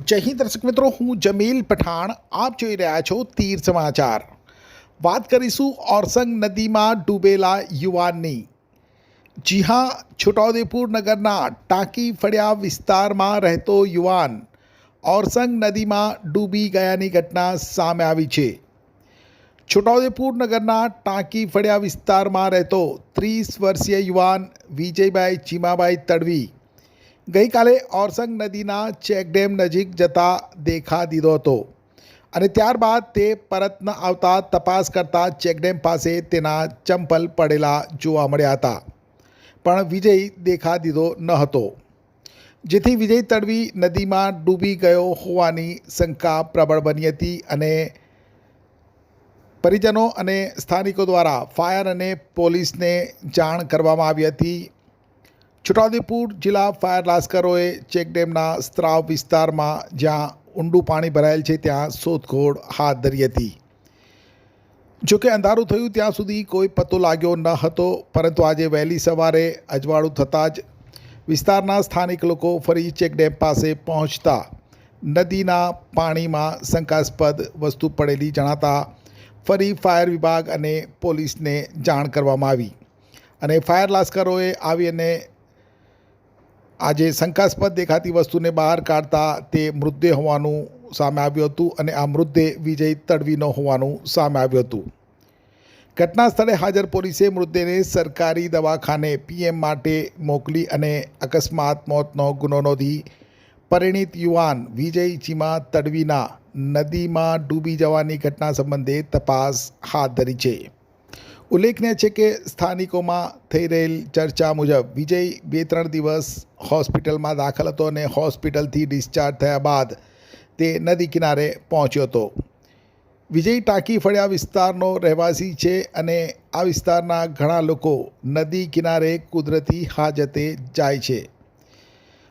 જય હિન્દ દર્શક મિત્રો, હું જમીલ પઠાણ. આપ જોઈ રહ્યા છો તીર સમાચાર. વાત કરીશું ઓરસંગ નદીમાં ડૂબેલા યુવાનની. જી હા, છોટાઉદેપુર નગરના ટાંકી ફળિયા વિસ્તારમાં રહેતો યુવાન ઓરસંગ નદીમાં ડૂબી ગયાની ઘટના સામે આવી છે. છોટાઉદેપુર નગરના ટાંકી ફળિયા વિસ્તારમાં રહેતો ત્રીસ વર્ષીય યુવાન વિજયભાઈ ચીમાભાઈ તડવી ગઈકાલે ઓરસંગ નદીના ચેકડેમ નજીક જતા દેખા દીધો હતો અને ત્યારબાદ તે પરત ન આવતા તપાસ કરતા ચેકડેમ પાસે તેના ચંપલ પડેલા જોવા મળ્યા હતા. પણ વિજય દેખા દીધો ન હતો. જેથી વિજય તડવી નદીમાં ડૂબી ગયો હોવાની શંકા પ્રબળ બની હતી અને પરિજનો અને સ્થાનિકો દ્વારા ફાયર અને પોલીસને જાણ કરવામાં આવી હતી. છોટાઉદેપુર જિલ્લા ફાયર લાશ્કરોએ ચેકડેમના સ્ત્રાવ વિસ્તારમાં જ્યાં ઊંડું પાણી ભરાયેલ છે, ત્યાં શોધખોળ હાથ ધરી હતી. જોકે અંધારું થયું ત્યાં સુધી કોઈ પતો લાગ્યો ન હતો, પરંતુ આજે વહેલી સવારે અજવાળું થતાં જ વિસ્તારના સ્થાનિક લોકો ફરી ચેકડેમ પાસે પહોંચતા નદીના પાણીમાં શંકાસ્પદ વસ્તુ પડેલી જણાતા ફરી ફાયર વિભાગ અને પોલીસને જાણ કરવામાં આવી. અને ફાયર લાશ્કરોએ આવી અને આજે શંકાસ્પદ દેખાતી વસ્તુને બહાર કાઢતા તે મૃતદેહ હોવાનું સામે આવ્યું હતું અને આ મૃતદેહ વિજય તડવીનો હોવાનું સામે આવ્યું હતું. ઘટના સ્થળે હાજર પોલીસે મૃતદેહને સરકારી દવાખાને પીએમ માટે મોકલી અને અકસ્માત મોતનો ગુનો નોંધી પરિણીત યુવાન વિજય ચીમા તડવીના નદીમાં ડૂબી જવાની ઘટના સંબંધે તપાસ હાથ ધરી છે. ઉલ્લેખનીય છે કે સ્થાનિકોમાં થઈ રહેલ ચર્ચા મુજબ વિજય બે ત્રણ દિવસ હોસ્પિટલમાં દાખલ હતો અને હોસ્પિટલથી ડિસ્ચાર્જ થયા બાદ તે નદી કિનારે પહોંચ્યો હતો. વિજય ટાંકી ફળિયા વિસ્તારનો રહેવાસી છે અને આ વિસ્તારના ઘણા લોકો નદી કિનારે કુદરતી હાજતે જાય છે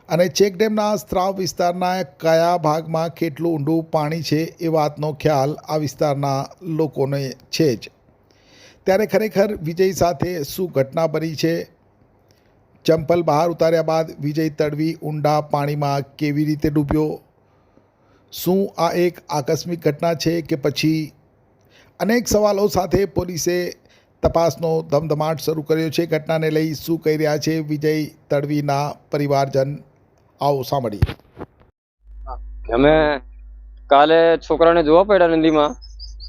અને ચેકડેમના સ્ત્રાવ વિસ્તારના કયા ભાગમાં કેટલું ઊંડું પાણી છે એ વાતનો ખ્યાલ આ વિસ્તારના લોકોને છે જ. ત્યારે ખરેખર વિજય સાથે શું ઘટના બની છે? ચંપલ બહાર ઉતાર્યા બાદ વિજય તડવી ઊંડા પાણીમાં કેવી રીતે ડૂબ્યો? શું આ એક આકસ્મિક ઘટના છે કે પછી અનેક સવાલો સાથે પોલીસે તપાસનો ધમધમાટ શરૂ કર્યો છે? ઘટનાને લઈ શું કહી રહ્યા છે વિજય તડવીના પરિવારજન? આવો સાંભળીએ. અમે કાલે છોકરાને જોવા પડ્યા નદીમાં.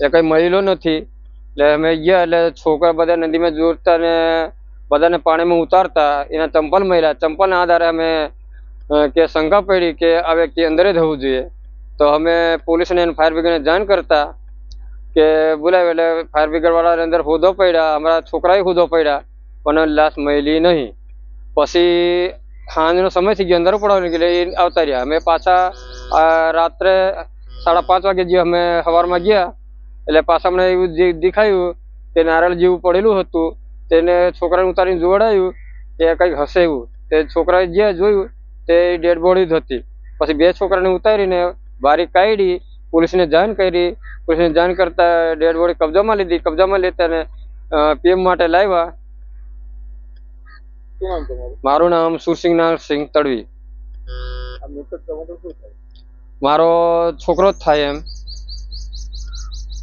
એ કંઈ મળેલો નથી. એટલે અમે ગયા એટલે છોકરા બધા નદીમાં જોડતા ને બધાને પાણીમાં ઉતારતા, એના ચંપલ મળ્યા. ચંપલના આધારે અમે કે શંકા પડી કે આ વ્યક્તિ અંદર જ હોવું જોઈએ. તો અમે પોલીસને અને ફાયર બ્રિગેડને જાણ કરતા કે બોલાવ્યો એટલે ફાયર બ્રિગેડ વાળા અંદર હોદો પડ્યા. અમારા છોકરાએ હોદો પડ્યા, પણ લાશ મળી નહીં. પછી સાંજનો સમય થઈ ગયો અંદર પડવા એટલે એ આવતા રહ્યા. અમે પાછા રાત્રે સાડા પાંચ વાગે જે અમે સવારમાં ગયા એટલે પાછા એવું જે દેખાયું તે નારિયેળ જેવું પડેલું હતું તેને છોકરાને ઉતારીને જોવડાયું કે કંઈક હશે એવું તે છોકરાએ જે જોયું તે ડેડ બોડી જ હતી. પછી બે છોકરાને ઉતારીને બારી કાઢી પોલીસને જાણ કરી. પોલીસને જાણ કરતા ડેડ બોડી કબજામાં લીધી. કબજામાં લેતા ને પીએમ માટે લાવ્યા. મારું નામ સુરસિંહ નારસિંહ તડવી. મારો છોકરો જ થાય એમ.